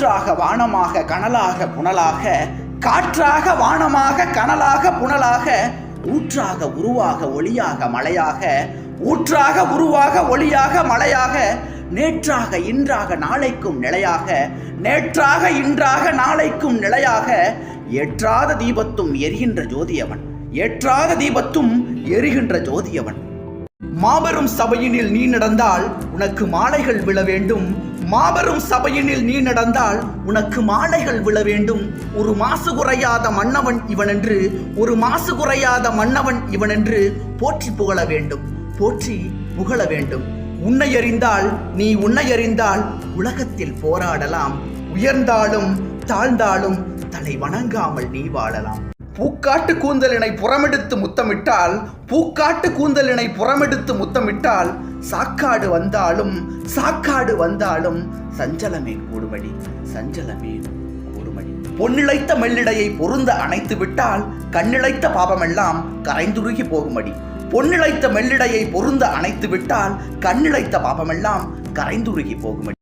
காற்றாக வானமாக கனலாக புனலாக காற்றாக வானமாக கனலாக புனலாக ஊற்றாக உருவாக ஒளியாக மழையாக ஊற்றாக உருவாக ஒளியாக மழையாக நேற்றாக இன்றாக நாளைக்கும் நிலையாக நேற்றாக இன்றாக நாளைக்கும் நிலையாக ஏற்றாத தீபத்தும் எரிகின்ற ஜோதியவன் ஏற்றாத தீபத்தும் எரிகின்ற ஜோதியவன். மாபெரும் சபையினில் நீ நடந்தால் உனக்கு மாலைகள் விழ வேண்டும் மாபெரும் சபையினில் நீ நடந்தால் உனக்கு மாலைகள் விழ வேண்டும். ஒரு மாசு குறையாத மன்னவன் இவனென்று ஒரு மாசு குறையாத மன்னவன் இவனென்று போற்றி புகழ வேண்டும். போற்றி புகழ வேண்டும். உன்னை அறிந்தால் நீ உன்னை அறிந்தால் உலகத்தில் போராடலாம். உயர்ந்தாலும் தாழ்ந்தாலும் தலை வணங்காமல் நீ வாழலாம். பூக்காட்டு கூந்தலினை புறமெடுத்து முத்தமிட்டால் பூக்காட்டு கூந்தலினை புறமெடுத்து முத்தமிட்டால் சாக்காடு வந்தாலும் சாக்காடு வந்தாலும் சஞ்சலமே கூடுமடி சஞ்சலமே கூடுமடி. பொன்னிழைத்த மெல்லிடையை பொருந்த அணைத்து விட்டால் கண்ணிழைத்த பாபமெல்லாம் கரைந்துருகி போகுமடி. பொன்னிழைத்த மெல்லிடையை பொருந்த அணைத்து விட்டால் கண்ணிழைத்த பாபமெல்லாம் கரைந்துருகி போகுமடி.